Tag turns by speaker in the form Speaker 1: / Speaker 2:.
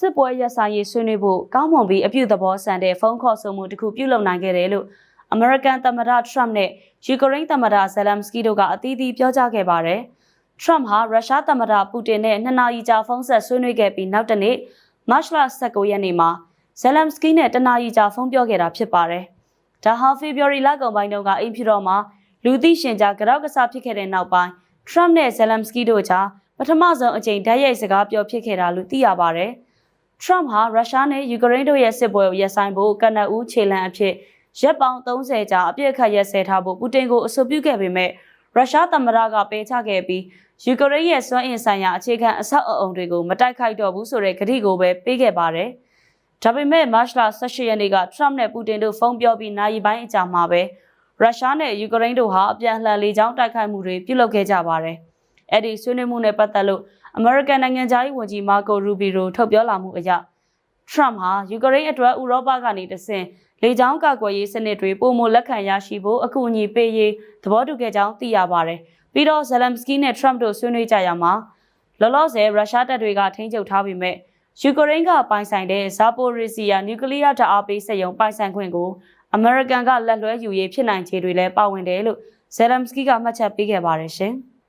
Speaker 1: စစ်ပွဲရပ်ဆိုင်ရေးဆွေးနွေးဖို့ကောင်းမွန်ပြီးအပြုသဘောဆန်တဲ့ဖုန်းခေါ်ဆိုမှုတစ်ခုပြုလုပ်နိုင်ခဲ့တယ်လို့အမေရိကန်သမ္မတထရမ့်နဲ့ယူကရိန်းသမ္မတဇယ်လမ်စကီတို့ကအသီးသီးပြောကြားခဲ့ပါတယ်။ထရမ့်ဟာရုရှားသမ္မတပူတင်နဲ့နှစ်နာရီကြာဖုန်းဆက်ဆွေးနွေးခဲ့ပြီးနောက်တနေ့မတ်လ19ရက်နေ့မှာဇယ်လမ်စကီနဲ့တနာရီကြာဖုန်းပြောခဲ့တာဖြစ်ပါတယ်။ဒါဟာဖေဖော်ဝါရီလကုန်ပိုင်းတုန်းကအိမ်ဖြူတော်မှာလူသိရှင်ကြားကြောက်ကစားဖြစ်ခဲ့တဲ့နောက်ပိုင်းထရမ့်နဲ့ဇယ်လမ်စကီတို့ကြားပထမဆုံးအကြိမ်ဓာတ်ရိုက်စကားပြောဖြစ်ခဲ့တာလို့သိရပါတယ်။ ထရမ့်ဟာရုရှားနဲ့ယူကရိန်းတို့ရဲ့စစ်ပွဲကိုရပ်ဆိုင်ဖို့ကနအူးခြေလှမ်းအဖြစ်ရက်ပေါင်း30ကြာအပြစ်အခတ်ရက်စဲထားဖို့ပူတင်ကိုအဆိုပြုခဲ့ပေမဲ့ရုရှားသမ္မတကပယ်ချခဲ့ပြီးယူကရိန်းရဲ့စွမ်းအင်ဆိုင်ရာအခြေခံအဆောက်အအုံတွေကိုမတိုက်ခိုက်တော့ဘူးဆိုတဲ့ကတိကိုပဲပေးခဲ့ပါတယ်။ဒါပေမဲ့မတ်လ18ရက်နေ့ကထရမ့်နဲ့ပူတင်တို့ဖုန်းပြောပြီးနိုင်ပိုင်းအကြာမှာပဲရုရှားနဲ့ယူကရိန်းတို့ဟာအပြန်အလှန်လေကြောင်းတိုက်ခိုက်မှုတွေပြုလုပ်ခဲ့ကြပါတယ်။အဲ့ဒီဆွေးနွေးမှုနဲ့ပတ်သက်လို့ အမေရိကန်နိုင်ငံသားရေးဝန်ကြီးမာကိုရူဘီရိုထုတ်ပြောလာမှုအရထရမ့်ဟာယူကရိန်းအတွက်ဥရောပကနေတဆင့်လေကြောင်းကာကွယ်ရေးစနစ်တွေပုံမလက်ခံရရှိဖို့အကူအညီပေးရေးသဘောတူခဲ့ကြောင်းသိရပါတယ်။ပြီးတော့ဇယ်လမ်စကီနဲ့ထရမ့်တို့ဆွေးနွေးကြရမှာလောလောဆယ်ရုရှားတပ်တွေကထိန်းချုပ်ထားပေမဲ့ယူကရိန်းကပိုင်ဆိုင်တဲ့ဇာပိုရီစီယာနျူကလ িয়ার ဓာတ်အားပေးစက်ရုံပိုင်ဆိုင်ခွင့်ကိုအမေရိကန်ကလက်လွှဲယူရေးဖြစ်နိုင်ခြေတွေလည်းပါဝင်တယ်လို့ဇယ်လမ်စကီကမှတ်ချက်ပေးခဲ့ပါတယ်ရှင်။